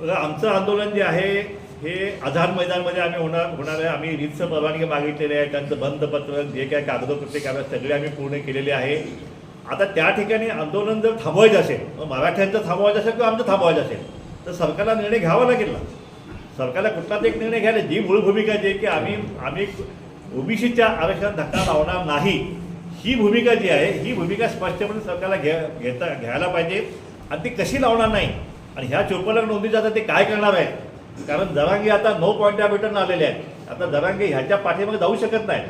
आमचं आंदोलन जे आहे हे आझाद मैदानमध्ये आम्ही होणार होणार आहे. आम्ही रीतचं परवानगी मागितलेली आहे. त्यांचं बंधपत्र जे काय कागदपत्रे काय सगळे आम्ही पूर्ण केलेले आहे. आता त्या ठिकाणी आंदोलन जर थांबवायचं असेल मग मराठ्यांचं थांबवायचं असेल किंवा आमचं थांबवायचं असेल तर सरकारला निर्णय घ्यावा लागेल ना. सरकारला कुठलाच एक निर्णय घ्यायला जी मूळ भूमिका जी आहे की आम्ही आम्ही ओबीसीच्या आरक्षणात धक्का लावणार नाही ही भूमिका जी आहे ही भूमिका स्पष्टपणे सरकारला घ्या घेता घ्यायला पाहिजे. आणि ती कशी लावणार नाही आणि ह्या चोपन्न नोंदी आता ते काय करणार आहे कारण जरांगे आता नऊ पॉईंट भेटून आलेले आहेत. आता जरांगे ह्याच्या पाठीमागे जाऊ शकत नाहीत.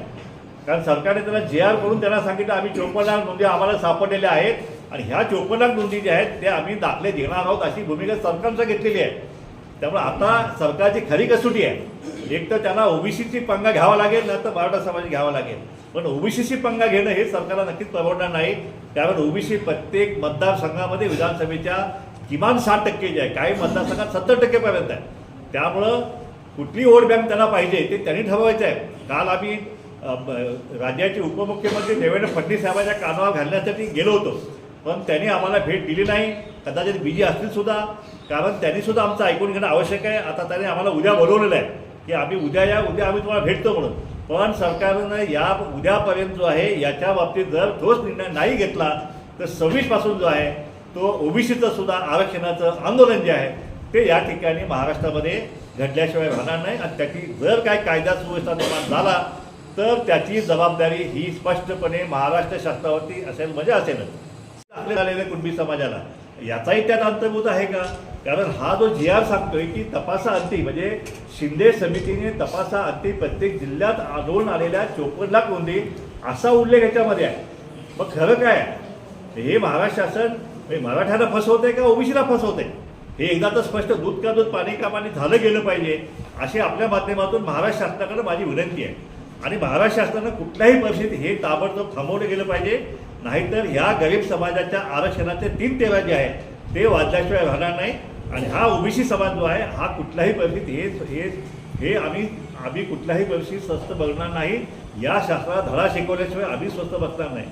कारण सरकारने त्यांना जे आर करून त्यांना सांगितलं आम्ही चोपन्न नोंदी आम्हाला सापडलेल्या आहेत आणि ह्या चोपन्न नोंदी ज्या आहेत त्या आम्ही दाखले देणार आहोत अशी भूमिका सरकारनं घेतलेली आहे. त्यामुळे आता सरकारची खरी कसोटी आहे. एक तर त्यांना ओबीसीची पंगा घ्यावा लागेल नाही तर मराठा समाज घ्यावा लागेल. पण ओबीसीची पंगा घेणं हे सरकारला नक्कीच परवडणार नाही. कारण ओबीसी प्रत्येक मतदारसंघामध्ये विधानसभेच्या किमान साठ टक्के जे आहे काही मतदारसंघात सत्तर टक्केपर्यंत आहे. त्यामुळं कुठली वोट बँक त्यांना पाहिजे ते त्यांनी ठरवायचं आहे. काल आम्ही राज्याचे उपमुख्यमंत्री देवेंद्र फडणवीस साहेबांच्या कानावर घालण्यासाठी गेलो होतो. पण त्यांनी आम्हाला भेट दिली नाही. कदाचित बिजी असतील सुद्धा. कारण त्यांनी सुद्धा आमचं ऐकून घेणं आवश्यक आहे. आता त्यांनी आम्हाला उद्या बोलवलेलं आहे की आम्ही उद्या या उद्या आम्ही तुम्हाला भेटतो म्हणून. पण सरकारनं या उद्यापर्यंत जो आहे याच्या बाबतीत जर ठोस निर्णय नाही घेतला तर सव्वीसपासून जो आहे तो ओबीसीचं सुद्धा आरक्षणाचं आंदोलन जे आहे ते या ठिकाणी महाराष्ट्रामध्ये घडल्याशिवाय राहणार नाही. आणि त्याची जर काय कायदा सुव्यवस्था निर्माण झाला तर त्याची जबाबदारी ही स्पष्टपणे महाराष्ट्र शासनावरती असेल म्हणजे असेलच. आपले झालेल्या कुणबी समाजाला. याचाही त्यात अंतर्भूत आहे का? कारण हा जो जी आर सांगतोय की तपासा अंती म्हणजे शिंदे समितीने तपासा अंती प्रत्येक जिल्ह्यात आढळून आलेल्या चोपन्नला कोंडी असा उल्लेख याच्यामध्ये आहे. मग खरं काय हे महाराष्ट्र शासन म्हणजे मराठ्याला फसवते का ओबीसीला फसवते हे एकदा तर स्पष्ट दूध का दूध पाणी का पाणी झालं गेलं पाहिजे अशी आपल्या माध्यमातून महाराष्ट्र शासनाकडे माझी विनंती आहे. आणि महाराष्ट्र शासनानं कुठल्याही परिस्थितीत हे ताबडतोब थांबवलं गेलं पाहिजे नाहीतर ह्या गरीब समाजाच्या आरक्षणाचे तीन तेरा जे आहे ते वाजल्याशिवाय राहणार नाही. आणि हा ओबीसी समाज जो आहे हा कुठल्याही परिस्थितीत हे हे हे आम्ही आम्ही कुठल्याही परिस्थितीत स्वस्त बघणार नाही. या शास्त्राला धडा शिकवल्याशिवाय आम्ही स्वस्त बसणार नाही.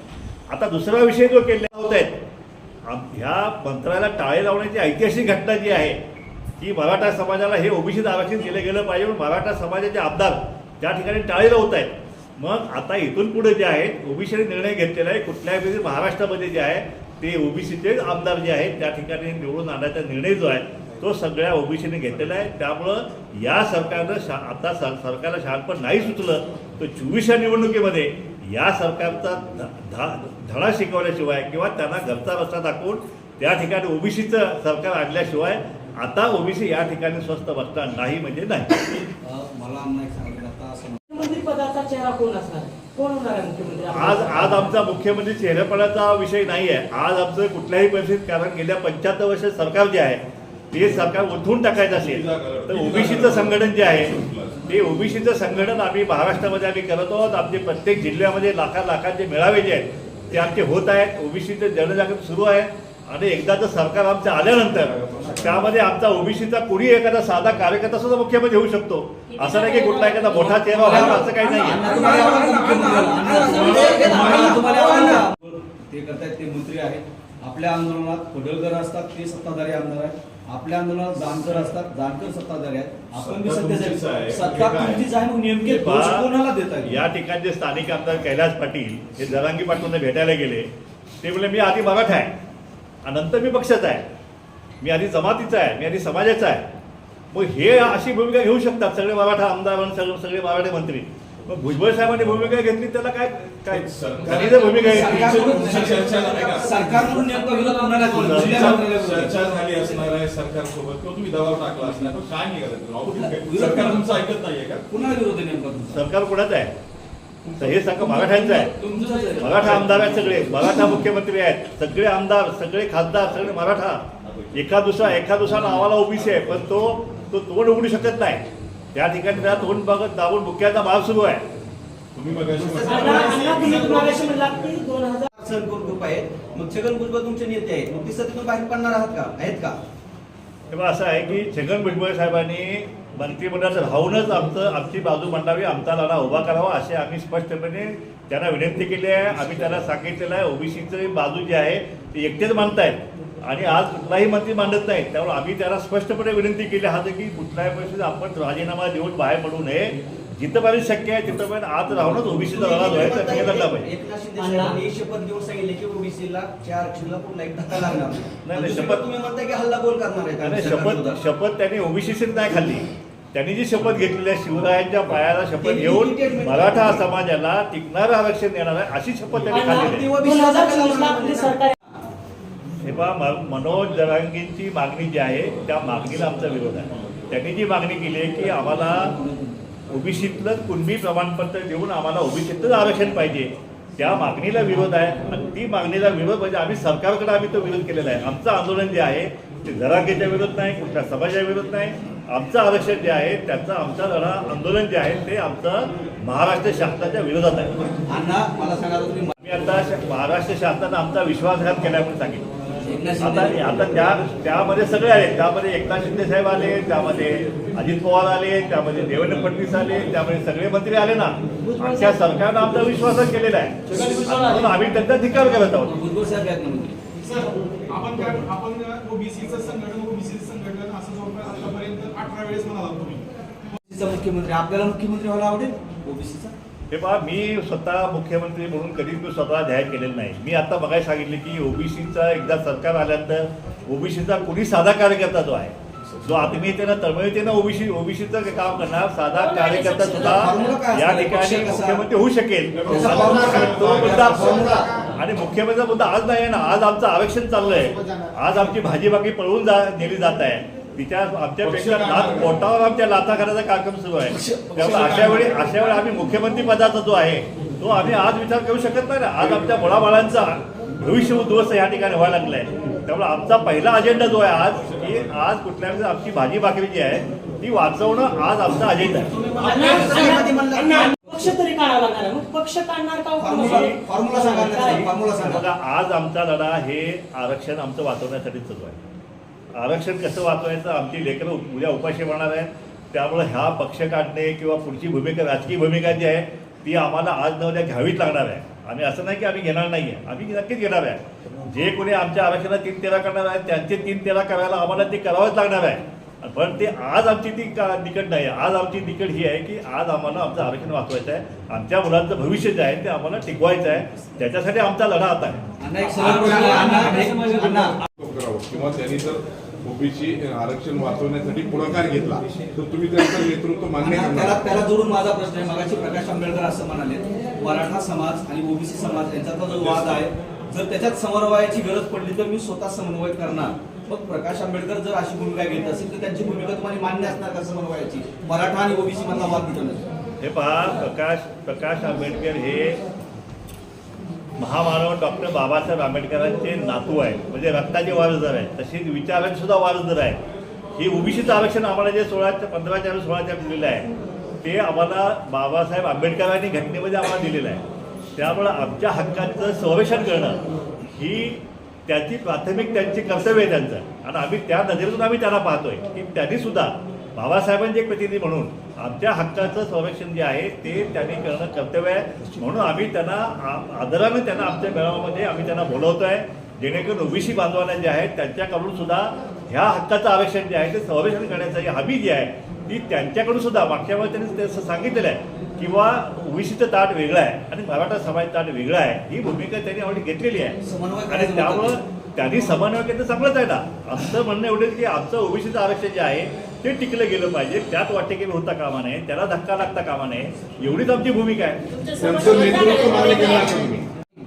आता दुसरा विषय जो केलेला होत आहेत आम- ह्या मंत्राला टाळे लावण्याची ऐतिहासिक घटना जी आहे की मराठा समाजाला हे ओबीसीत आरक्षण केलं गेलं पाहिजे म्हणून मराठा समाजाचे आमदार त्या ठिकाणी टाळे लावत आहेत मग आता इथून पुढे जे आहेत ओबीसीने निर्णय घेतलेला आहे कुठल्याही वेळी महाराष्ट्रामध्ये जे आहे ते ओबीसीचे आमदार जे आहेत त्या ठिकाणी निवडून आणण्याचा निर्णय जो आहे तो सगळ्या ओबीसीने घेतलेला आहे. त्यामुळं या सरकारनं शा आता सर सरकारला शहाणपण नाही सुचलं तर चोवीसच्या निवडणुकीमध्ये या सरकारचा धा- धडा शिकवल्याशिवाय किंवा त्यांना घरचा रस्ता दाखवून त्या ठिकाणी ओबीसीचं सरकार आणल्याशिवाय आता ओबीसी या ठिकाणी स्वस्त बसणार नाही म्हणजे नाही. आज आज आमचा मुख्यमंत्री चेहरेपणाचा विषय नाही आहे. आज आमचं कुठल्याही परिस्थितीत कारण गेल्या पंच्याहत्तर वर्ष सरकार जे आहे ते सरकार उठवून टाकायचं असेल तर ओबीसीचं संघटन जे आहे ते ओबीसीचं संघटन आम्ही महाराष्ट्रामध्ये आम्ही करत आहोत. आमचे प्रत्येक जिल्ह्यामध्ये लाखा लाखांचे मेळावे जे आहेत ते आमचे होत आहेत. ओबीसीचं जनजागृती सुरू आहे. आणि एकदाचं सरकार आमचं आल्यानंतर त्यामध्ये आमचा ओबीसीचा कोणी एखादा साधा कार्यकर्ता सुद्धा मुख्यमंत्री होऊ शकतो. असं नाही की कुठला एखादा मोठा चेहरा व्हावा असं काही नाही? ते करतायत ते मंत्री आहेत. आपल्या आंदोलनात पडळकर असतात ते सत्ताधारी आमदार आहेत. आपल्या आंदोलनात जानकर असतात जानकर सत्ताधारी आहेत. आपण बी सत्ता तुमचीच सध्या आहे. सत्ता काय? तुमचीच आहे मग नेमके दोष कोणाला देता या ठिकाणचे स्थानिक आमदार कैलास पाटील हे जरांगी पाटलांना भेटायला गेले ते बोलले मी आधी मराठा आहे आणि नंतर मी पक्षाचा आहे. मी आधी जमातीचा आहे मी आधी समाजाचा आहे. मग हे अशी भूमिका घेऊ शकतात सगळे मराठा आमदार आणि सगळे सगळे मराठे मंत्री. मग भुजबळ साहेबांनी भूमिका घेतली त्याला काय काय त्यांनी जर भूमिका. चर्चा झाली असणार आहे सरकारसोबत. तुम्ही दबाव टाकला असणार पण काय निघालं सरकार तुमचं ऐकत नाहीये का? कुणाला विरोध नेमका सरकार कोणाचं आहे? तर हे सगळं मराठ्यांचं आहे. मराठा आमदार आहेत सगळे. मराठा मुख्यमंत्री आहेत. सगळे आमदार सगळे खासदार सगळे मराठा. एका दुसरा एका दुसरा नावाला ओबीसी आहे पण तो तो तोंड उघडू शकत नाही. त्या ठिकाणी त्याला तोंड बघत दाबून मुख्याचा माल सुरू आहे. तुम्ही ग्रुप आहेत मग छगन भुजबळ तुमचे नेते आहेत. मग बाहेर पडणार आहात का? आहेत का? तेव्हा असं आहे की छगन भुजबळ साहेबांनी मंत्रिमंडळात राहूनच आमचं आमची बाजू मांडावी आमचा लढा उभा करावा असे आम्ही स्पष्टपणे त्यांना विनंती केली आहे. आम्ही त्यांना सांगितलेलं आहे. ओबीसीची बाजू जी आहे ती एकटेच मांडतायत. आणि आज कुठलाही मंत्री मांडत नाहीत त्यामुळे आम्ही त्यांना स्पष्टपणे विनंती केली आहे. की कुठल्याही परिस्थितीत आपण राजीनामा देऊन बाहेर पडू नये. जिथंपर्यंत शक्य आहे तिथंपर्यंत आत राहूनच ओबीसीचा लढा जो आहे तिथे लढला पाहिजे. शपथ घेऊन सांगितले की ओबीसीला चार आरक्षणाला पुन्हा एक धक्का लागणार नाही, शपथ- तुम्ही म्हणताय की हल्ला बोल करणार आहे शपथ त्यांनी ओबीसीच नाही खाल्ली. त्यांनी जी शपथ घेतलेली आहे शिवरायांच्या पायाला शपथ घेऊन statement मराठा? समाजाला टिकणारं आरक्षण देणार आहे अशी शपथ त्यांनी खाल्लेली सरकार हे पहा म- मनोज जरांगींची मागणी जी आहे त्या मागणीला आमचा विरोध आहे. त्यांनी जी मागणी केली आहे की आम्हाला ओबीसीतलं कुणबी प्रमाणपत्र देऊन आम्हाला ओबीसीतलंच आरक्षण पाहिजे त्या मागणीला विरोध आहे. आणि ती मागणीला विरोध म्हणजे आम्ही सरकारकडे आम्ही तो विरोध केलेला आहे. आमचं आंदोलन जे आहे ते जरांगेच्या विरोध नाही कुठल्या समाजाच्या विरोध नाही. आमचं आरक्षण जे आहे त्याचं आमचा लढा आंदोलन जे आहे ते आमचं महाराष्ट्र शासनाच्या विरोधात आहे. मला सांगा मी आता महाराष्ट्र शासनानं आमचा विश्वासघात केला म्हणून सांगितलं. आता आता त्या त्यामध्ये सगळे आले. त्यामध्ये एकनाथ शिंदे साहेब आले त्यामध्ये अजित पवार आले त्यामध्ये देवेंद्र फडणवीस आले त्यामध्ये सगळे मंत्री आले ना. अख्ख्या सरकारनं आमचा विश्वासच केलेला आहे. म्हणून आम्ही त्यांचा धिकार करत आहोत. आपण आपण ओबीसीचं संघटन ओबीसी संघटन असं जवळपास आतापर्यंत अठरा वेळेस म्हणाला तुम्ही. ओबीसीचा मुख्यमंत्री आपल्याला मुख्यमंत्री व्हायला आवडेल? ओबीसीचा. हे पहा मी स्वतः मुख्यमंत्री म्हणून कधीच मी स्वतः जाहीर केलेलं नाही. मी आता बघायला सांगितले की ओबीसीचा एकदा सरकार आल्यानंतर ओबीसीचा कुणी साधा कार्यकर्ता जो आहे जो आत्मीयतेनं तळमळीतेनं ओबीसी ओबीसीचं काम करणार साधा कार्यकर्ता सुद्धा या? ठिकाणी? मुख्यमंत्री होऊ शकेल. तो मुद्दा. आणि मुख्यमंत्रीचा मुद्दा आज नाही आहे ना आज आमचं आरक्षण चाललंय. आज आमची भाजी बाकी पळवून जा नेली जात आहे. तिच्या आमच्यापेक्षा लात पोटावर आमच्या लाथा करायचा कार्यक्रम सुरू आहे. त्यामुळे अशा वेळी अशा वेळी आम्ही मुख्यमंत्री पदाचा जो आहे तो आम्ही आज विचार करू शकत नाही ना. आज आमच्या मुलाबाळांचा भविष्य उद्ध्वस्त या ठिकाणी व्हायला लागलाय. त्यामुळे आमचा पहिला अजेंडा जो आहे आज की आज कुठल्या वेळेस आमची भाजी भाकरी जी आहे ती वाचवणं आज आमचा अजेंडा आहे. पक्ष तरी काढावा लागणार. मग पक्ष काढणार का फॉर्म्युला सांगा बघा आज आमचा लढा हे आरक्षण आमचं वाचवण्यासाठी चालू आहे. आरक्षण कसं वाचवायचं? आमची लेकरं उद्या उपाशी होणार आहे त्यामुळे ह्या पक्ष काढणे किंवा पुढची भूमिका राजकीय भूमिका जी आहे ती आम्हाला आज न उद्या घ्यावीच लागणार आहे. आम्ही असं नाही की आम्ही घेणार नाही आहे आम्ही नक्कीच घेणार आहे. जे कोणी आमच्या आरक्षणात तीन तेरा करणार आहेत त्यांचे तीन तेरा करायला आम्हाला ते करावंच लागणार आहे. पण ते आज आमची ती का निकट नाही. आहे आज आमची निकट ही आहे की आज आम्हाला आमचं आरक्षण वाचवायचं आहे. आमच्या मुलांचं भविष्य जे आहे ते आम्हाला टिकवायचं आहे. त्याच्यासाठी आमचा लढा आता आहे. करावं. किंवा त्यांनी जर ओबीसी आरक्षण वाचवण्यासाठी पुढाकार घेतला तर तुम्ही त्यांचं नेतृत्व मान्य त्याला त्याला जोडून माझा प्रश्न आहे. मगाशी प्रकाश आंबेडकर असं म्हणाले मराठा समाज आणि ओबीसी समाज यांच्यातला जो वाद आहे जर त्याच्यात समन्वयाची गरज पडली तर मी स्वतः समन्वय करणार. मग प्रकाश आंबेडकर जर अशी भूमिका घेत असेल तर त्यांची भूमिका तुम्हाला मान्य असणार का समन्वयाची? मराठा आणि ओबीसी मधला वाद मिटवण्याची हे पहा प्रकाश प्रकाश आंबेडकर हे महामानव डॉक्टर बाबासाहेब आंबेडकरांचे नातू आहे म्हणजे रक्ताचे वारसदार आहे तशीच विचारांचे सुद्धा वारसदार आहे ही ओबीसीचं आरक्षण आम्हाला जे सोळाच्या पंधराच्या आणि सोळाच्या दिलेलं आहे ते आम्हाला बाबासाहेब आंबेडकरांनी घटनेमध्ये आम्हाला दिलेलं आहे. त्यामुळं आमच्या हक्कांचं संरक्षण करणं ही त्याची प्राथमिक त्यांची कर्तव्य आहे त्यांचं. आणि आम्ही त्या नजरेतून आम्ही त्यांना पाहतोय की त्यांनी सुद्धा बाबासाहेबांचे एक प्रतिनिधी म्हणून आमच्या हक्काचं संरक्षण जे आहे ते त्यांनी करणं कर्तव्य आहे. म्हणून आम्ही त्यांना आदराने त्यांना आमच्या मेळाव्यामध्ये आम्ही त्यांना बोलवतोय. जेणेकरून ओबीसी बांधवांना जे आहे त्यांच्याकडून सुद्धा ह्या हक्काचं आरक्षण जे आहे ते संरक्षण करण्याची हमी जी आहे ती त्यांच्याकडून सुद्धा मागच्या वेळेस त्यांनी तसं सांगितलेलं आहे किंवा ओबीसीचं ताट वेगळं आहे आणि मराठा समाज ताट वेगळं आहे. ही भूमिका त्यांनी आवडी घेतलेली आहे. आणि त्यामुळं. त्यांनी समन्वय केलं चांगलंच आहे ना. आमचं म्हणणं एवढंच की आमचं ओबीसीचं आरक्षण जे आहे ते टिकलं गेलं पाहिजे. त्यात वाटेकेल होता कामा नये. त्याला धक्का लागता कामा नये. एवढीच आमची भूमिका आहे.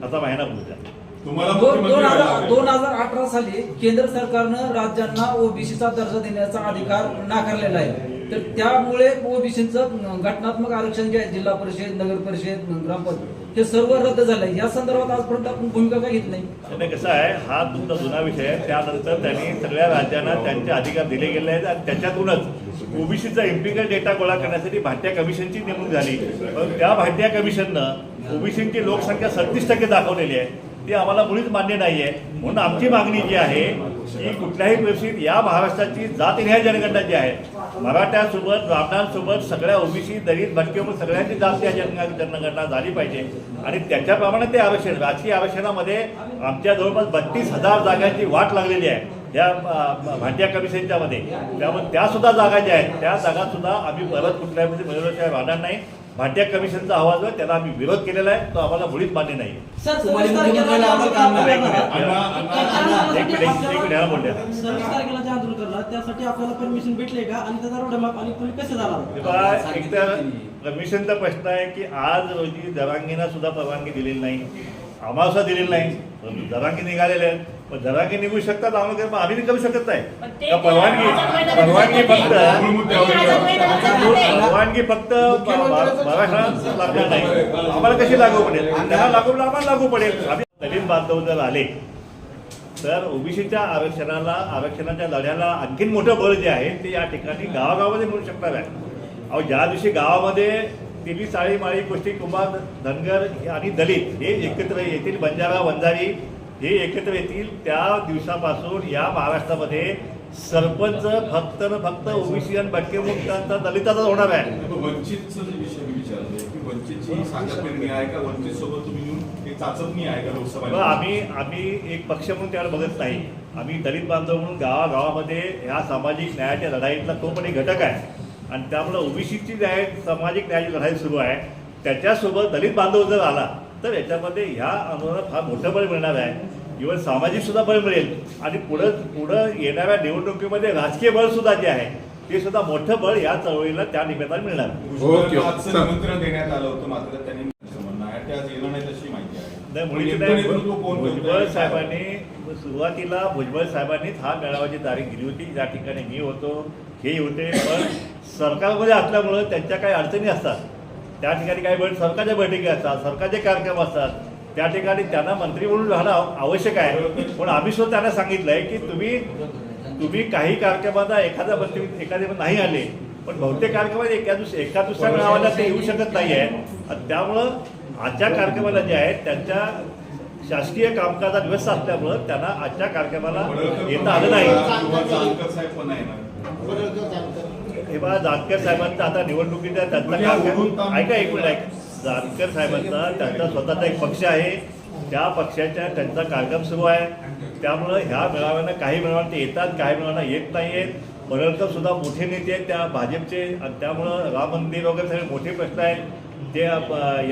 आता महिना बोलूया. दोन हजार अठरा साली केंद्र सरकारनं राज्यांना ओबीसीचा दर्जा देण्याचा अधिकार नाकारलेला आहे. तर त्यामुळे ओबीसीचं घटनात्मक आरक्षण जे आहे जिल्हा परिषद नगर परिषद ग्रामपंचायत हे सर्व रद्द झालंय. या संदर्भात आजपर्यंत आपण भूमिका काय घेतली नाही. कसं आहे हा तुमचा जुना विषय आहे. त्यानंतर त्यांनी सगळ्या राज्यांना त्यांचे अधिकार दिले गेले आहेत आणि त्याच्यातूनच ओबीसीचा इम्पिकल डेटा गोळा करण्यासाठी भाट्या कमिशनची नेमणूक झाली. त्या भाट्या कमिशननं ओबीसीची लोकसंख्या सत्तीस टक्के दाखवलेली आहे. ती आम्हाला मुळीच मान्य नाही आहे म्हणून आमची मागणी जी आहे की कुठल्याही परिस्थितीत या महाराष्ट्राची जातनिहाय जनगणना जी आहे. मराठ्यासोबत ब्राह्मणांसोबत सगळ्या ओबीसी दलित भटकेवर सगळ्यांची जात या जन जनगणना झाली पाहिजे. आणि त्याच्याप्रमाणे ते आरक्षण राजकीय आरक्षणामध्ये आमच्या जवळपास बत्तीस हजार जागांची वाट लागलेली आहे. या भांड्या कमिशनच्या मध्ये त्यामुळे त्या सुद्धा जागा ज्या आहेत त्या जागा सुद्धा आम्ही परत कुठल्याही म्हणजे मिळवल्याशिवाय राहणार नाही. भाटिया कमिशनचा अहवाल जो आहे, त्याला आम्ही विरोध केलेला आहे तो आम्हाला मुळीच मान्य नाही. सर तुम्हाला काम एक मिनिट एक मिनिट याला बोलले सव्वीस तारखेला जे आंदोलन करणार त्यासाठी आपल्याला परमिशन भेटले का? आणि त्याचा रोडमॅप आणि तुम्ही कसे जाणार तेव्हा एक तर कमिशनचा प्रश्न आहे की आज रोजी जरांगीना सुद्धा परवानगी दिलेली नाही. आम्हाला दिलेली नाही. पण जरांगी निघालेले आहेत. पण जरांगी निघू शकतात आम्हाला मग आम्ही करू शकत नाही. परवानगी? परवानगी फक्त परवानगी फक्त महाराष्ट्रात लागणार नाही. आम्हाला कशी लागू पडेल? त्यांना लागू आम्हाला लागू पडेल. आम्ही दलित बांधव जर आले तर ओबीसीच्या आरक्षणाला आरक्षणाच्या लढ्याला आणखीन मोठं बळ जे आहे ते या ठिकाणी गावागावामध्ये मिळू शकणार आहे. अहो ज्या दिवशी गावामध्ये तेली साळी माळी गोष्टी कुंभार धनगर आणि दलित हे एकत्र येतील. बंजारा वंजारी हे एकत्र येतील. त्या दिवसापासून या महाराष्ट्रामध्ये सरपंच फक्त न फक्त ओबीसी आणि भटके मुक्तांचा दलिताचाच होणार आहे. वंचितचा विषय मी विचारतोय की वंचितची ही सांगतपेरणी आहे का? वंचित सोबत तुम्ही येऊन एक चाचपणी आहे का बघा, लोकसभा आम्ही आम्ही एक पक्ष म्हणून त्याला बघत नाही. आम्ही दलित बांधव म्हणून गावागावामध्ये ह्या सामाजिक न्यायाच्या लढाईतला तो पण एक घटक आहे. आणि त्यामुळं ओबीसीची जी आहे सामाजिक न्यायाची लढाई सुरू आहे त्याच्यासोबत दलित बांधव जर आला तर याच्यामध्ये ह्या आंदोलनात फार मोठं बळ मिळणार आहे. इव्हन सामाजिक सुद्धा बळ मिळेल. आणि पुढं पुढं येणाऱ्या निवडणुकीमध्ये राजकीय बळ सुद्धा जे आहे ते सुद्धा मोठं बळ या चळवळीला त्या निमित्तानं मिळणार. निमंत्रण देण्यात आलं होतं मात्र त्यांनी? भुजबळ साहेबांनी सुरुवातीला भुजबळ साहेबांनीच हा मेळाव्याची तारीख दिली होती. ज्या ठिकाणी मी होतो हे होते पण सरकारमध्ये असल्यामुळं त्यांच्या काही अडचणी असतात. त्या ठिकाणी काही बैठ सरकारच्या बैठकी असतात सरकारचे कार्यक्रम असतात. त्या ठिकाणी त्यांना मंत्री म्हणून राहणं आव- आवश्यक आहे. पण आम्ही सुद्धा त्यांना सांगितलंय की तुम्ही तुम्ही काही कार्यक्रमाला एखादा मंत्री एखादे नाही आले पण बहुतेक कार्यक्रमात एका दुसऱ्या एका दुसऱ्या मेळाव्याला ते येऊ शकत नाही आहे आणि त्यामुळं आजच्या कार्यक्रमाला जे आहेत त्यांच्या शासकीय कामकाजात व्यस्त असल्यामुळं त्यांना आजच्या कार्यक्रमाला येता आलं नाही. हे बघा जानकर साहेबांचा आता निवडणुकीचा त्यांचा उठून कार्यक्रम ऐका एकूण ऐक. जानकर साहेबांचा त्यांचा स्वतःचा एक पक्ष आहे. त्या पक्षाच्या त्यांचा कार्यक्रम सुरू आहे. त्यामुळं ह्या मेळाव्यांना काही मेळाव्यांना ते येतात काही मेळाव्यांना येत नाही आहेत. पडळकर सुद्धा मोठे नेते आहेत त्या भाजपचे. आणि त्यामुळं राम मंदिर वगैरे सगळे मोठे प्रश्न आहेत. ते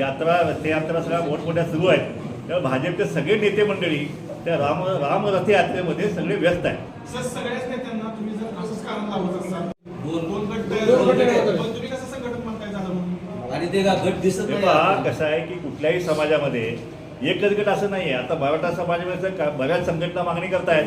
यात्रा रथयात्रा सगळ्या मोठमोठ्या सुरू आहेत. तेव्हा भाजपचे सगळे नेते मंडळी त्या राम राम रथयात्रेमध्ये सगळे व्यस्त आहेत सर सगळ्याच नेत्यांना तुम्ही जर असंच कारण लावत असाल दोन- दोन गट दोन गट तयार आहेत. पण तुम्ही कसं संघटन म्हणताय झालं म्हणून आणि ते का गट दिसत नाही पहा कसं आहे की कुठल्याही समाजामध्ये एकच गट असं नाही आहे आता मराठा समाजामध्ये का- बऱ्याच संघटना मागणी करतायत.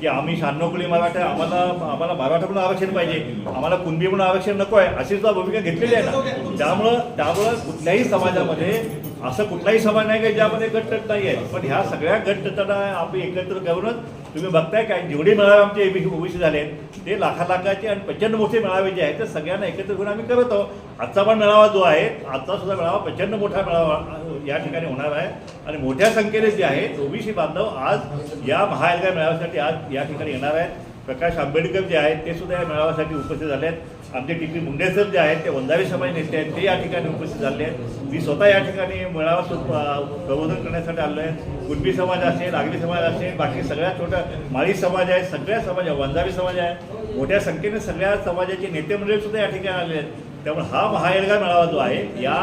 की आम्ही शहाण्णव मराठा आम्हाला आम्हाला मराठा म्हणून आरक्षण पाहिजे. आम्हाला कुणबी म्हणून आरक्षण नको आहे अशी सुद्धा भूमिका घेतलेली आहे ना. त्यामुळं त्यामुळं कुठल्याही समाजामध्ये असं कुठलाही समाज नाही की ज्यामध्ये गटतट नाही आहे. पण ह्या सगळ्या गटतटांना आम्ही एकत्र करूनच तुम्ही बघताय काय जेवढे मेळावे आमचे एबीसी ओबीसी झाले ते लाखा लाखाचे आणि प्रचंड मोठे मेळावे जे आहेत ते सगळ्यांना एकत्र करून आम्ही करत आहोत. आजचा पण मेळावा जो आहे आजचा सुद्धा मेळावा प्रचंड मोठा मेळावा या ठिकाणी होणार आहे. आणि मोठ्या संख्येने जे आहेत ओबीसी बांधव आज या महाएल्गा मेळाव्यासाठी आज या ठिकाणी येणार आहेत. प्रकाश आंबेडकर जे आहेत ते सुद्धा या मेळाव्यासाठी उपस्थित झाले आहेत. आमचे टी पी मुंडे सर जे आहेत ते वंजारी समाज नेते आहेत ते या ठिकाणी उपस्थित झाले आहेत. मी स्वतः या ठिकाणी मेळावा प्रबोधन करण्यासाठी आलो आहे. कुणबी समाज असेल आगरी समाज असेल बाकी सगळ्या छोट्या माळी समाज आहे सगळ्या समाज आहे वंजारी समाज आहे मोठ्या संख्येने सगळ्या समाजाचे नेते मंडळी सुद्धा या ठिकाणी आले आहेत. त्यामुळे हा महाएल्गा मेळावा जो आहे या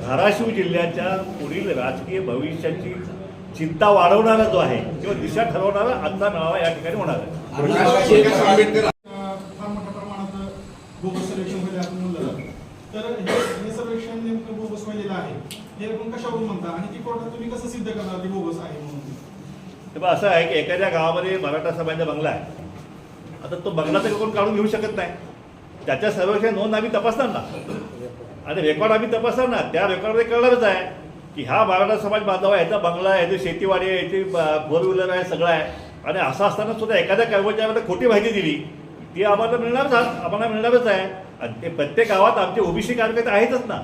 धाराशिव जिल्ह्याच्या पुढील राजकीय भविष्याची चिंता वाढवणारा जो आहे किंवा दिशा ठरवणारा आजचा मेळावा या ठिकाणी होणार आहे. फार मोठ्या प्रमाणात बोगस सर्वेक्षणमध्ये आपण म्हणलं जातं तर हे सर्वेक्षण नेमकं बोगस व्हायलेलं आहे हे आपण कशावरून म्हणता आणि ती कोर्टात तुम्ही कसं सिद्ध करणार ते बोगस आहे म्हणून तेव्हा असं आहे की एखाद्या गावामध्ये मराठा समाजाचा बंगला आहे. आता तो बंगला तर कोण काढून घेऊ शकत नाही. त्याच्या सर्वेक्षण नोंद आम्ही तपासणार ना. आणि रेकॉर्ड आम्ही तपासणार. ना त्या रेकॉर्डमध्ये कळणारच आहे की हा मराठा समाज बांधव आहे याचा बंगला आहे याची शेतीवाडी आहे याची फोर व्हीलर आहे सगळं आहे. आणि असं असताना सुद्धा एखाद्या कर्मचाऱ्यामध्ये खोटी माहिती दिली ती आम्हाला मिळणारच आम्हाला मिळणारच आहे. आणि ते प्रत्येक गावात आमचे ओबीसी कार्यकर्ते आहेतच ना.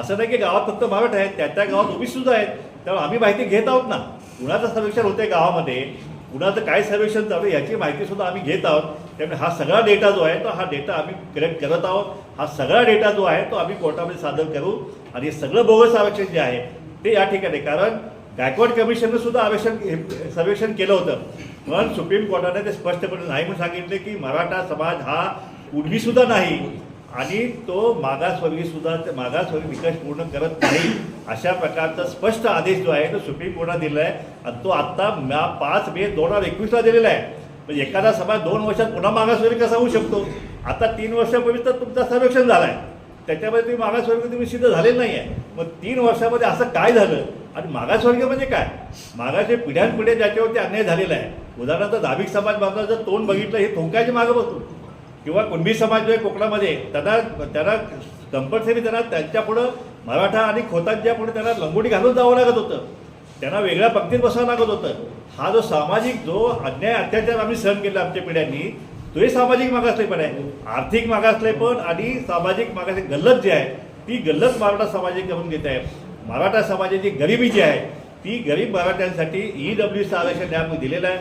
असं नाही की गावात फक्त मराठा आहेत त्या त्या गावात ओबीसी सुद्धा आहेत त्यामुळे आम्ही माहिती घेत आहोत ना. कुणाचं सर्वेक्षण होते गावामध्ये कुणाचं काय सर्वेक्षण चालू आहे याची माहिती सुद्धा आम्ही घेत आहोत. त्यामुळे हा सगळा डेटा जो आहे तो हा डेटा आम्ही कलेक्ट करत आहोत. हा सगळा डेटा जो आहे तो आम्ही कोर्टामध्ये सादर करू आणि हे सगळं बोगस आरक्षण जे आहे ते या ठिकाणी कारण गायकवाड कमिशननं सुद्धा आरक्षण सर्वेक्षण केलं होतं. पण सुप्रीम कोर्टाने ते स्पष्टपणे नाही म्हणून सांगितले की मराठा समाज हा कुणबी सुद्धा नाही आणि तो मागासवर्गीय सुद्धा मागासवर्गीय निकष पूर्ण करत नाही. अशा प्रकारचा स्पष्ट आदेश जो आहे तो सुप्रीम कोर्टाने दिलेला आहे. आणि तो आत्ता पाच मे दोन हजार एकवीसला दिलेला आहे. म्हणजे एखादा समाज दोन वर्षात पुन्हा मागासवर्गीय कसा होऊ शकतो? आता तीन वर्षापूर्वी तर तुमचा सर्वेक्षण झाला आहे त्याच्यामध्ये तुम्ही मागासवर्गीय तुम्ही सिद्ध झालेलं नाही आहे मग तीन वर्षामध्ये असं काय झालं? आणि मागासवर्गीय म्हणजे काय? मागाचे पिढ्यानपिढ्या ज्याच्यावरती अन्याय झालेला आहे. उदाहरणार्थ धार्मिक समाज बाबा जर तोंड बघितलं हे थोंकायच्या मागं बसतो किंवा कुणबी समाज जो आहे कोकणामध्ये त्यांना त्यांना कंपल्सरी त्यांना त्यांच्यापुढं मराठा आणि खोतांच्या पुढे त्यांना लंगोटी घालून जावं लागत होतं. त्यांना वेगळ्या पंक्तीत बसावं लागत होतं. हा जो सामाजिक जो अन्याय अत्याचार आम्ही सहन केला आमच्या पिढ्यांनी तोही सामाजिक मागासलेपण आहे. आर्थिक मागासलेपण आणि सामाजिक मागासले गल्लत जी आहे ती गल्लत मराठा समाजीकरण घेत आहे. मराठा समाजाची गरिबी जी आहे ती गरीब मराठ्यांसाठी ई डब्ल्यू आरक्षण न्यायालय दिलेलं आहे.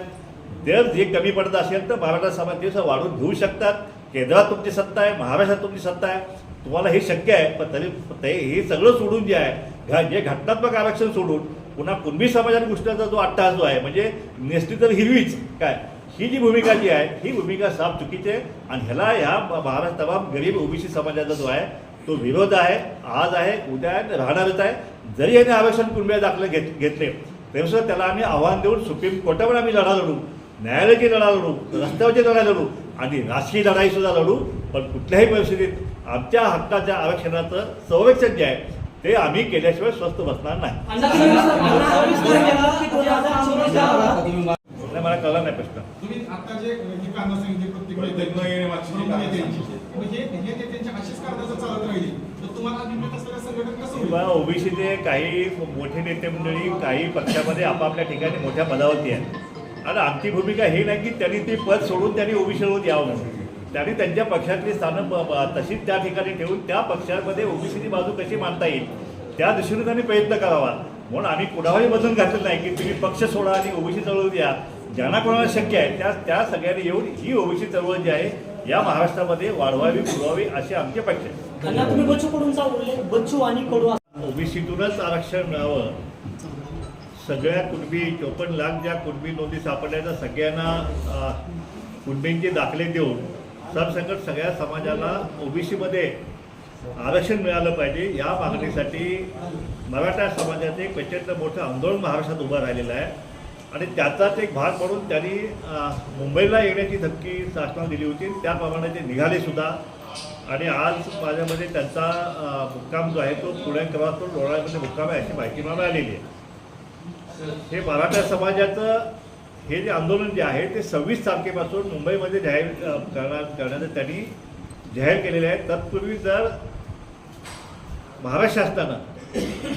जर जे कमी पडत असेल तर मराठा समाज दिवस वाढून घेऊ शकतात. केंद्रात तुमची सत्ता आहे महाराष्ट्रात तुमची सत्ता आहे. तुम्हाला हे शक्य आहे पण तरी ते हे सगळं सोडून जे आहे घ- जे घटनात्मक आरक्षण सोडून पुन्हा कुणबी समाजाने गोष्टीचा जो अट्टहास जो आहे म्हणजे नेसटी तर हिरवीच काय? ही जी भूमिका जी आहे ही भूमिका साफ चुकीची आहे आणि ह्याला ह्या महाराष्ट्र तमाम गरीब ओबीसी समाजाचा जो आहे तो विरोध आहे आज आहे उद्या आहे राहणारच आहे. जरी याने आरक्षण कुणब्या दाखले घेत घेतले तरीसुद्धा त्याला आम्ही आव्हान देऊन सुप्रीम कोर्टावर आम्ही लढा लढू न्यायालयाची लढा लढू रस्त्यावरची लढा लढू आणि राजकीय लढाईसुद्धा लढू पण कुठल्याही परिस्थितीत आमच्या हक्काच्या आरक्षणाचं संरक्षण जे आहे ते आम्ही केल्याशिवाय स्वस्त बसणार नाही मला कळला नाही प्रश्न हे हे हे ओबीसीचे काही मोठे नेते मंडळी काही पक्षामध्ये आपापल्या ठिकाणी मोठ्या पदावरती आहेत आणि आमची भूमिका ही नाही की त्यांनी ते पद सोडून त्यांनी ओबीसीवर यावं म्हणून त्यांनी त्यांच्या पक्षातली स्थानं तशीच त्या ठिकाणी ठेवून त्या पक्षामध्ये ओबीसीची बाजू कशी मांडता येईल त्या दृष्टीने त्यांनी प्रयत्न करावा. म्हणून आम्ही कुणावरही बदल घातलेलं नाही की तुम्ही पक्ष सोडा आणि ओबीसी चळवळ या ज्यांना कोणाला शक्य आहे त्या त्या सगळ्यांनी येऊन ही ओबीसी चळवळ जी आहे या महाराष्ट्रामध्ये वाढवावी पुरवावी अशी आमची अपेक्षा आहे अण्णा तुम्ही बच्चू कडूंचा उल्लेख बच्चू आणि कडू असा ओबीसीतूनच आरक्षण मिळावं. सगळ्या कुणबी चोपन्न लाख ज्या कुणबी नोंदी सापडल्या त्या सगळ्यांना कुणबींचे दाखले देऊन सरसकट सगळ्या समाजाला ओबीसीमध्ये आरक्षण मिळालं पाहिजे या मागणीसाठी मराठा समाजाचे एक प्रचंड मोठं आंदोलन महाराष्ट्रात उभं राहिलेलं आहे. आणि त्याचाच एक भाग म्हणून त्यांनी मुंबईला येण्याची धमकी शासनाला दिली होती. त्याप्रमाणे ते निघाले सुद्धा. आणि आज माझ्यामध्ये त्यांचा मुक्काम जो आहे तो पुण्याक्रमातून लोणाळ्यामध्ये मुक्काम आहे अशी माहिती मला मिळालेली आहे. हे मराठा समाजाचं हे जे आंदोलन जे आहे ते सव्वीस तारखेपासून मुंबईमध्ये जाहीर करणार करण्याचं त्यांनी जाहीर केलेले आहे. तत्पूर्वी जर महाराष्ट्र शासनानं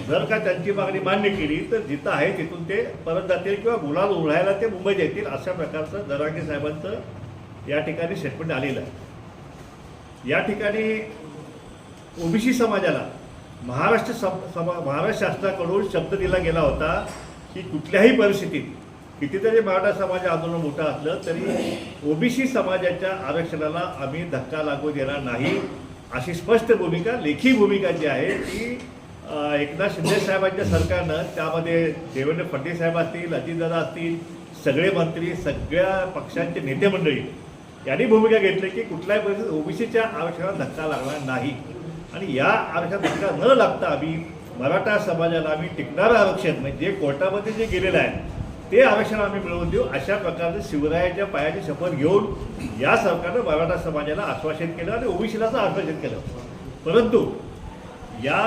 जर का त्यांची मागणी मान्य केली तर जिथं आहे तिथून ते परत जातील किंवा गुलाल उघडायला ते मुंबईत येतील अशा प्रकारचं दरांगे साहेबांचं या ठिकाणी स्टेटमेंट आलेलं आहे. या ठिकाणी ओबीसी समाजाला महाराष्ट्र सम समा महाराष्ट्र शासनाकडून शब्द दिला गेला होता की कुठल्याही परिस्थितीत कितीतरी मराठा समाज आंदोलन मोठं असलं तरी ओबीसी समाजाच्या आरक्षणाला आम्ही धक्का लागू देणार नाही अशी स्पष्ट भूमिका लेखी भूमिका जी आहे ती एकदा एकनाथ शिंदे साहेबांच्या सरकारनं त्यामध्ये देवेंद्र फडणवीस साहेब असतील अजितदादा असतील सगळे मंत्री सगळ्या पक्षांचे नेते मंडळी यांनी भूमिका घेतली की कुठल्याही परिस्थितीत ओबीसीच्या आरक्षणाला धक्का लागणार नाही. आणि या आरक्षणात धक्का न लागता आम्ही मराठा समाजाला आम्ही टिकणारं आरक्षण म्हणजे जे कोर्टामध्ये जे गेलेलं आहे ते आरक्षण आम्ही मिळवून देऊ. अशा प्रकारचे शिवरायाच्या पायाची शपथ घेऊन या सरकारनं मराठा समाजाला आश्वासित केलं आणि ओबीसीला आश्वासित केलं. परंतु या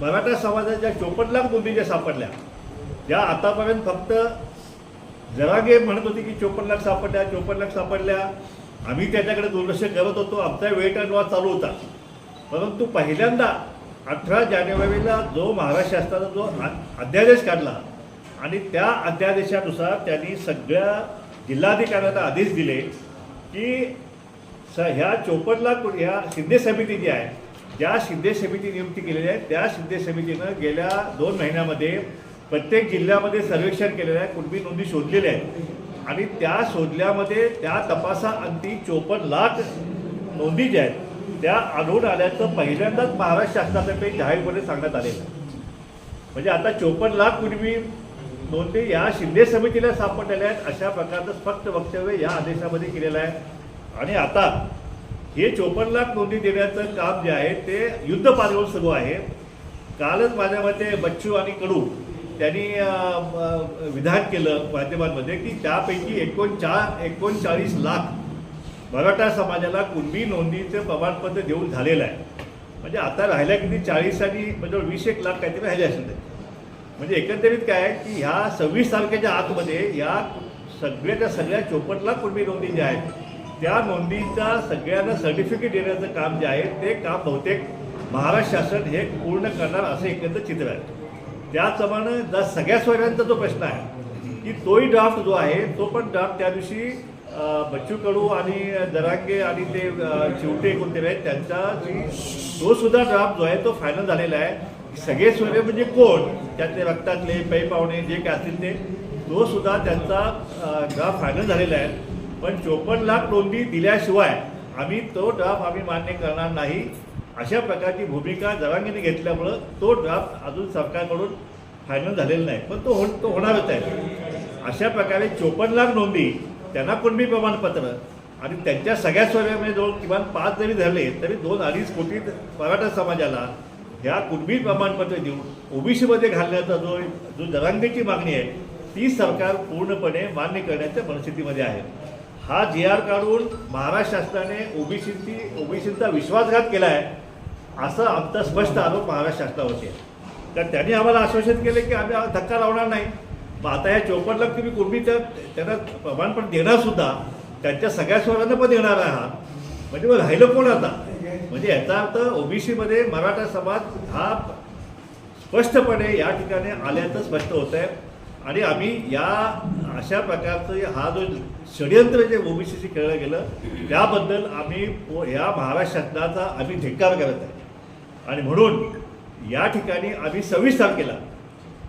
मराठा समाजाच्या चोपन्न लाख नोंदी ज्या सापडल्या ज्या आतापर्यंत फक्त जरागे म्हणत होते की चोपन्न लाख सापडल्या चोपन्न लाख सापडल्या. आम्ही त्याच्याकडे दुर्लक्ष करत होतो. आमचा वेट अँड वॉच चालू होता. परंतु पहिल्यांदा अठरा जानेवारीला जो महाराष्ट्र शासनाचा जो अध्यादेश काढला आणि त्या अध्यादेशानुसार त्यांनी सगळ्या जिल्हाधिकाऱ्यांना आदेश दिले की स ह्या चोपन्न लाख ह्या शिंदे समिती जी आहे ज्या शिंदे समिती नियुक्ती केलेली आहे त्या शिंदे समितीनं गेल्या दोन महिन्यामध्ये प्रत्येक जिल्ह्यामध्ये सर्वेक्षण केलेलं आहे कुणबी नोंदी शोधलेल्या आहेत. आणि त्या शोधल्यामध्ये त्या तपासाअंती चोपन्न लाख नोंदी ज्या आहेत त्या आढळून आल्याचं पहिल्यांदाच महाराष्ट्र शासनातर्फे जाहीरपणे सांगण्यात आलेलं आहे. म्हणजे आता चोपन्न लाख कुणबी नोंदी या शिंदे समितीला सापडलेल्या आहेत. अशा प्रकारचं स्पष्ट वक्तव्य या आदेशामध्ये केलेलं आहे. आणि आता हे चोपन्न लाख नोंदी देण्याचं काम जे आहे ते युद्ध पातळीवर सुरू आहे. कालच माझ्या मते बच्चू आणि कडू त्यांनी विधान केलं माध्यमांमध्ये की त्यापैकी एकोणचा एकोणचाळीस लाख मराठा समाजाला कुणबी नोंदीचं प्रमाणपत्र देऊन झालेलं आहे. म्हणजे आता राहिल्या किती? चाळीस आणि म्हणजे वीस एक लाख काहीतरी राहिले असेल ते. म्हणजे एकंदरीत काय की ह्या सव्वीस तारखेच्या आतमध्ये या सगळ्याच्या सगळ्या चोपन्न लाख नोंदी ज्या आहेत त्या नोंदीचा सगळ्यांना सर्टिफिकेट देण्याचं काम जे आहे ते काम बहुतेक महाराष्ट्र शासन हे पूर्ण करणार असं एकंदर चित्र आहे. त्याचप्रमाणे जर सगळ्या सोयऱ्यांचा जो प्रश्न आहे की तोही ड्राफ्ट जो आहे तो पण ड्राफ्ट त्या दिवशी बच्चू कडू आणि दरांगे आणि ते अं, चिवटे कोणते आहेत त्यांचा तो सुद्धा ड्राफ्ट जो आहे तो फायनल झालेला आहे. सगळे सोयरे म्हणजे कोण? त्यातले रक्तातले पै पाहुणे जे काय असतील ते. तो सुद्धा त्यांचा ड्राफ्ट फायनल झालेला आहे. पण चोपन्न लाख नोंदी दिल्याशिवाय आम्ही तो ड्राफ्ट आम्ही मान्य करणार नाही. अशा प्रकारची भूमिका जरांगीने घेतल्यामुळं तो ड्राफ्ट अजून सरकारकडून फायनल झालेला नाही. पण तो हो तो होणारच आहे. अशा प्रकारे चोपन्न लाख नोंदी त्यांना कुणबी प्रमाणपत्र आणि त्यांच्या सगळ्या सोयऱ्यामध्ये म्हणजे जवळ किमान पाच जरी झाले तरी दोन अडीच कोटी मराठा समाजाला ह्या कुणबी प्रमाणपत्र देऊन ओबीसीमध्ये घालण्याचा जो जो जरांगेची मागणी आहे ती सरकार पूर्णपणे मान्य करण्याच्या मनस्थितीमध्ये आहे. हा जी आर काढून महाराष्ट्र शासनाने ओबीसीची ओबीसीचा विश्वासघात केला आहे असं आमचा स्पष्ट आरोप महाराष्ट्र शासनावरती आहे. तर त्यांनी आम्हाला आश्वासित केले की आम्ही धक्का लावणार नाही. मग आता या चोपन्न लाख तुम्ही कुणबीच्या त्यांना प्रमाणपत्र देणार सुद्धा त्यांच्या सगळ्या स्वरांना पण देणार आहात. म्हणजे मग राहिलं कोण आता? म्हणजे याचा अर्थ ओबीसीमध्ये मराठा समाज हा स्पष्टपणे या ठिकाणी आल्याचं स्पष्ट होत आहे. आणि आम्ही या अशा प्रकारचं हा जो षडयंत्र जे ओबीसीशी खेळलं गेलं त्याबद्दल आम्ही या महाराष्ट्र आम्ही धिक्कार करत आहे. आणि म्हणून या ठिकाणी आम्ही सव्वीस तारखेला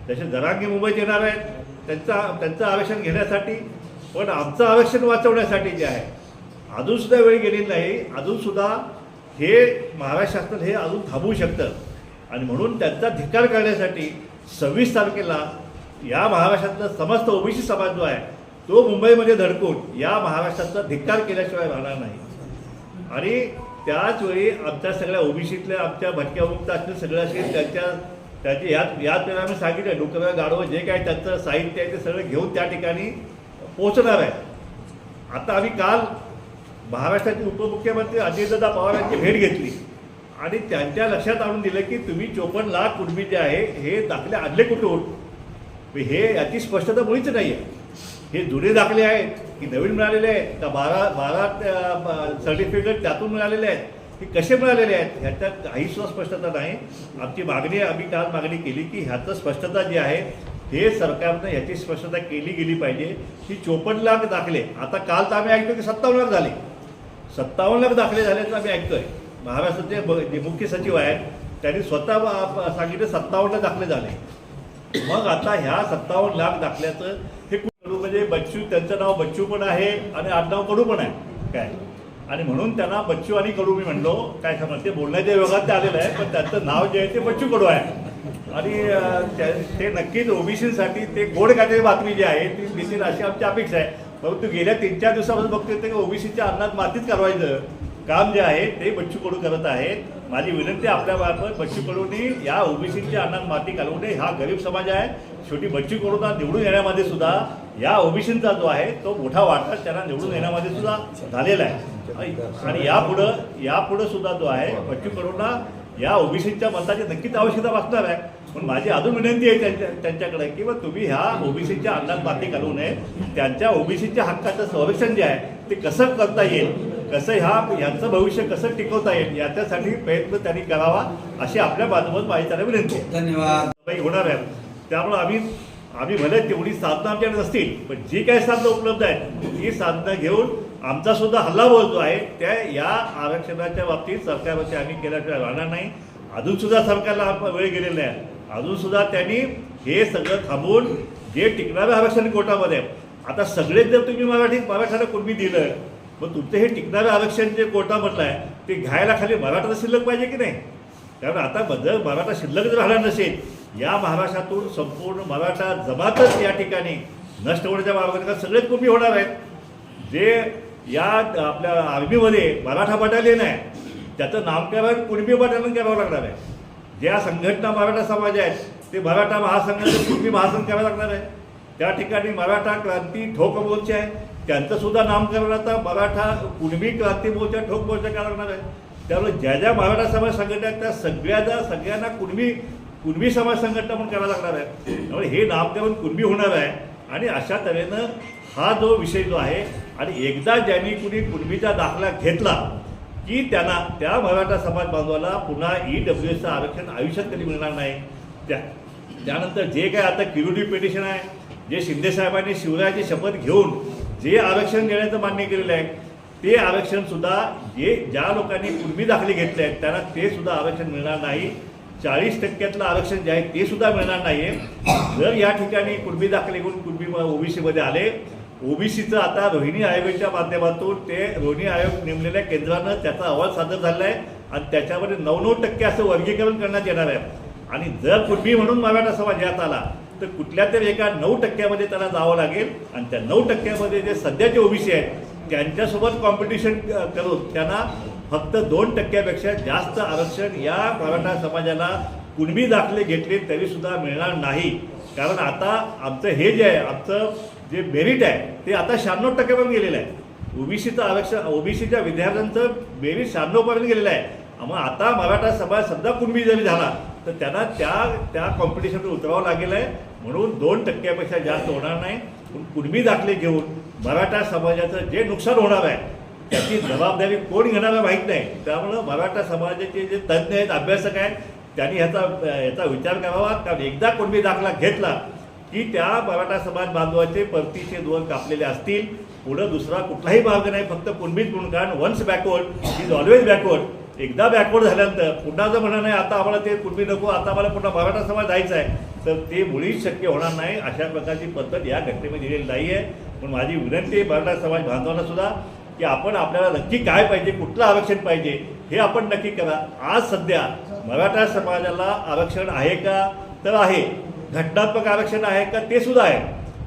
जसे जरांगी मुंबईत येणार आहेत त्यांचा त्यांचं आरक्षण घेण्यासाठी पण आमचं आरक्षण वाचवण्यासाठी जे आहे अजूनसुद्धा वेळ गेलेली नाही. अजूनसुद्धा हे महाराष्ट्र हे अजून थांबवू शकतं. आणि म्हणून त्यांचा धिक्कार करण्यासाठी सव्वीस तारखेला या महाराष्ट्रातला समस्त ओबीसी समाज जो आहे तो मुंबईमध्ये धडकून या महाराष्ट्राचा धिक्कार केल्याशिवाय राहणार नाही. आणि त्याच वेळी आमच्या सगळ्या ओबीसीतल्या आमच्या भटक्या मुक्त असतील सगळं असेल त्यांच्या त्याचे याच याच वेळेला आम्ही सांगितलं डोकरं गाडवं जे काही त्यांचं साहित्य आहे ते सगळं घेऊन त्या ठिकाणी पोहोचणार आहे. आता आम्ही काल महाराष्ट्राचे उपमुख्यमंत्री अजितदादा पवार यांची भेट घेतली. आणि त्यांच्या लक्षात आणून दिलं की तुम्ही चोपन्न लाख कुटुंबी जे आहे हे दाखले आणले कुठून? हे याची स्पष्टता मुळीच नाही आहे हे जुने दाखले आहेत की नवीन मिळालेले आहेत का बारा बारा सर्टिफिकेट त्यातून मिळालेले आहेत हे कसे मिळालेले आहेत ह्याच्यात काही सुद्धा स्पष्टता नाही. आमची मागणी आम्ही काल मागणी केली की ह्याचं स्पष्टता जी आहे हे सरकारनं ह्याची स्पष्टता केली गेली पाहिजे की चोपन्न लाख दाखले. आता काल तर आम्ही ऐकतो की सत्तावन्न लाख झाले. सत्तावन्न लाख दाखले झाल्याचं आम्ही ऐकतोय. महाराष्ट्राचे ब- जे मुख्य सचिव आहेत त्यांनी स्वतः सांगितलं सत्तावन्न दाखले झाले. मग आता ह्या सत्तावन्न लाख दाखल्याचं हे कडू म्हणजे बच्चू त्यांचं नाव बच्चू पण आहे आणि आडनाव कडू पण आहे. काय? आणि म्हणून त्यांना बच्चू आणि कडू मी म्हणलो. काय समज ते बोलण्याच्या योगात ते आलेलं आहे पण त्यांचं नाव जे आहे ते बच्चू कडू आहे. आणि त्या- ते नक्कीच ओबीसीसाठी ते गोड काढलेली बातमी जी आहे ती दिसेल अशी आमची अपेक्षा आहे. परंतु गेल्या तीन चार दिवसापासून बघतोय ते ओबीसीच्या अन्नात मातीच करवायचं. काम जे आहे ते बच्चू कडू करत आहेत माझी विनंती आपल्या बाबत बच्चू कडूंनी या ओबीसीच्या अन्नात माती घालवू नये. हा गरीब समाज आहे. शेवटी बच्चू कडूंना निवडून येण्यामध्ये सुद्धा या ओबीसींचा जो आहे तो मोठा वाटा त्यांना निवडून येण्यामध्ये सुद्धा झालेला आहे. आणि यापुढं यापुढं सुद्धा जो आहे बच्चू कडूंना या ओबीसीच्या मताची नक्कीच आवश्यकता भासणार आहे. पण माझी अजून विनंती आहे त्यांच्या त्यांच्याकडे की बा तुम्ही ह्या ओबीसीच्या अन्नात माती घालू नये. त्यांच्या ओबीसीच्या हक्काचं संरक्षण जे आहे ते कसं करता येईल? कसं ह्या यांचं भविष्य कसं टिकवता येईल? याच्यासाठी प्रयत्न त्यांनी करावा अशी आपल्या माझी त्यांना विनंती आहे. धन्यवाद. होणार आहे. त्यामुळे आम्ही आम्ही भले तेवढी साधनं आमच्याकडे नसतील पण जी काही साधनं उपलब्ध आहेत ती साधनं घेऊन आमचा सुद्धा हल्लाबोल जो आहे. त्या या आरक्षणाच्या बाबतीत सरकारवरती आम्ही केल्याशिवाय राहणार नाही. अजून सुद्धा सरकारला वेळ गेलेला आहे. अजूनसुद्धा त्यांनी हे सगळं थांबून जे टिकणारं आरक्षण कोटामध्ये आता सगळेच जर तुम्ही मराठी मराठ्याला कुणबी दिलं मग तुमचं हे टिकणारं आरक्षण जे कोर्टामधलं आहे ते घ्यायला खाली मराठा शिल्लक पाहिजे की नाही? कारण आता जर मराठा शिल्लक जर राहणार नसेल. या महाराष्ट्रातून संपूर्ण मराठा जमातच या ठिकाणी नष्ट होण्याच्या मार्गाने सगळेच कुणबी होणार आहेत. जे या आपल्या आर्मीमध्ये मराठा बटालियन आहे त्याचं नामकरण कुणबी बटालियन करावं लागणार आहे. ज्या संघटना मराठा समाज आहेत ते मराठा महासंघाचे पूर्वी महासंघ करावं लागणार आहे. त्या ठिकाणी मराठा क्रांती ठोक मोर्चे आहे. त्यांचं सुद्धा नामकरण आता मराठा कुणबी क्रांती मोर्चा ठोक मोर्चा करावं लागणार आहे. त्यामुळे ज्या ज्या मराठा समाज संघटना आहेत त्या सगळ्या सगळ्यांना कुणबी कुणबी समाज संघटना पण करावं लागणार आहे. त्यामुळे हे नामकरण कुणबी होणार आहे. आणि अशा तऱ्हेनं हा जो विषय जो आहे आणि एकदा ज्यांनी कुणी कुणबीचा दाखला घेतला की त्यांना त्या मराठा समाज बांधवाला पुन्हा ई डब्ल्यू एसचं आरक्षण आयुष्यात कधी मिळणार नाही. त्या त्यानंतर जे काय आता किरुडी पेटिशन आहे जे शिंदेसाहेबांनी शिवरायाची शपथ घेऊन जे आरक्षण देण्याचं मान्य केलेलं आहे ते आरक्षणसुद्धा जे ज्या लोकांनी पूर्वी दाखले घेतले आहेत त्यांना ते सुद्धा आरक्षण मिळणार नाही. चाळीस टक्क्यातलं आरक्षण जे आहे ते सुद्धा मिळणार नाही आहे जर या ठिकाणी कुणबी दाखले घेऊन कुणबी ओबीसीमध्ये आले ओबीसीचं आता रोहिणी आयोगाच्या माध्यमातून ते रोहिणी आयोग नेमलेल्या केंद्रानं त्याचा अहवाल सादर झाला आहे आणि त्याच्यामध्ये नऊ नऊ टक्के असं वर्गीकरण करण्यात येणार आहे. आणि जर कुणबी म्हणून मराठा समाज यात आला तर कुठल्या तरी एका नऊ टक्क्यामध्ये त्याला जावं लागेल. आणि त्या नऊ टक्क्यामध्ये जे सध्याचे ओबीसी आहेत त्यांच्यासोबत कॉम्पिटिशन करून त्यांना फक्त दोन टक्क्यापेक्षा जास्त आरक्षण या मराठा समाजाला कुणबी दाखले घेतले तरीसुद्धा मिळणार नाही. कारण आता आमचं हे जे आहे आमचं जे मेरिट आहे ते आता शहाण्णव टक्क्यापर्यंत गेलेलं आहे. ओबीसीचं आरक्षण ओबीसीच्या विद्यार्थ्यांचं मेरिट शहाण्णवपर्यंत गेलेलं आहे. मग आता मराठा समाज सध्या कुणबी जरी झाला तर त्यांना त्या त्या कॉम्पिटिशनवर उतरावं लागेल आहे. म्हणून दोन टक्क्यापेक्षा जास्त होणार नाही. पण कुणबी दाखले घेऊन मराठा समाजाचं जे नुकसान होणार आहे त्याची जबाबदारी कोण घेणार आहे माहीत नाही. त्यामुळं मराठा समाजाचे जे तज्ज्ञ आहेत अभ्यासक आहेत त्यांनी ह्याचा याचा विचार करावा. कारण एकदा कुणबी दाखला घेतला की त्या मराठा समाज बांधवाचे परतीचे दोन कापलेले असतील. पुढं दुसरा कुठलाही मार्ग नाही फक्त कुणबीच म्हणून कारण once backward is always backward एकदा बॅकवर्ड झाल्यानंतर पुन्हा जर म्हणणं नाही आता आम्हाला ते कुणबी नको आता आम्हाला पुन्हा मराठा समाज जायचा आहे तर ते मुळीच शक्य होणार नाही. अशा प्रकारची पद्धत या घटनेमध्ये दिलेली नाही आहे पण माझी विनंती आहे मराठा समाज बांधवांना सुद्धा की आपण आपल्याला नक्की काय पाहिजे कुठलं आरक्षण पाहिजे हे आपण नक्की करा. आज सध्या मराठा समाजाला आरक्षण आहे का? तर आहे. घटनात्मक आरक्षण आहे का ते सुद्धा आहे.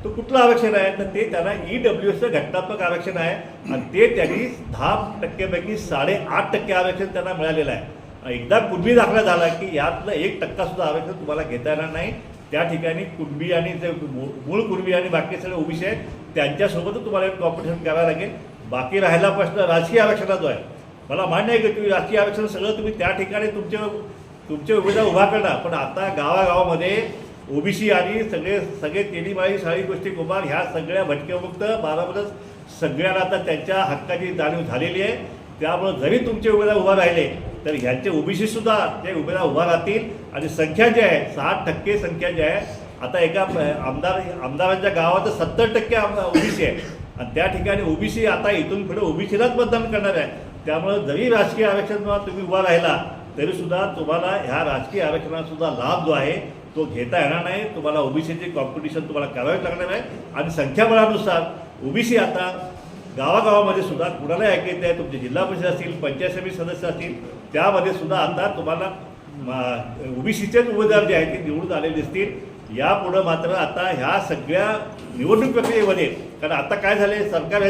तो कुठलं आरक्षण आहे? तर ते त्यांना ई डब्ल्यू एसचं घटनात्मक आरक्षण आहे. आणि ते त्यांनी दहा टक्क्यापैकी साडेआठ टक्के आरक्षण त्यांना मिळालेलं आहे. एकदा कुणबी दाखला झाला की यातलं एक टक्कासुद्धा आरक्षण तुम्हाला घेता येणार नाही. त्या ठिकाणी कुणबी आणि जे मूळ मूळ कुणबी आणि बाकी सगळे ओबीसी आहेत त्यांच्यासोबतच तुम्हाला कॉम्पिटिशन करावं लागेल. बाकी राहिला प्रश्न राजकीय आरक्षणाचा जो आहे. मला मान्य आहे की तुम्ही राजकीय आरक्षण सगळं तुम्ही त्या ठिकाणी तुमचे तुमचे उमेदवार उभा करणार पण आता गावागावामध्ये ओबीसी आणि सगळे सगळे तेलीबाई साळी गोष्टी कुमार ह्या सगळ्या भटकेमुक्त बारामधच सगळ्यांना आता त्यांच्या हक्काची जाणीव झालेली आहे. त्यामुळं जरी तुमचे उमेदवार उभा राहिले तर ह्यांचे ओबीसीसुद्धा ते उमेदवार उभा राहतील. आणि संख्या जी आहे साठ टक्के संख्या जी आहे आता एका आमदार आमदारांच्या गावात सत्तर टक्के ओबीसी आहे. आणि त्या ठिकाणी ओबीसी आता इथून पुढे ओबीसीलाच मतदान करणार आहे. त्यामुळं जरी राजकीय आरक्षण तुम्ही उभा राहिला तरीसुद्धा तुम्हाला ह्या राजकीय आरक्षणासुद्धा लाभ जो आहे तो घेता येणार नाही तुम्हाला ओबीसीचे कॉम्पिटिशन तुम्हाला करावे लागणार आहे आणि संख्याबळानुसार ओबीसी आता गावागावामध्ये सुद्धा कुणाला ऐकायचं आहे तुमचे जिल्हा परिषद असतील पंचायत समिती सदस्य असतील त्यामध्ये सुद्धा आता तुम्हाला ओबीसीचेच उमेदवार जे आहेत ते निवडून आलेले दिसतील. यापुढं मात्र आता ह्या सगळ्या निवडणूक प्रक्रियेमध्ये कारण आता काय झाले सरकार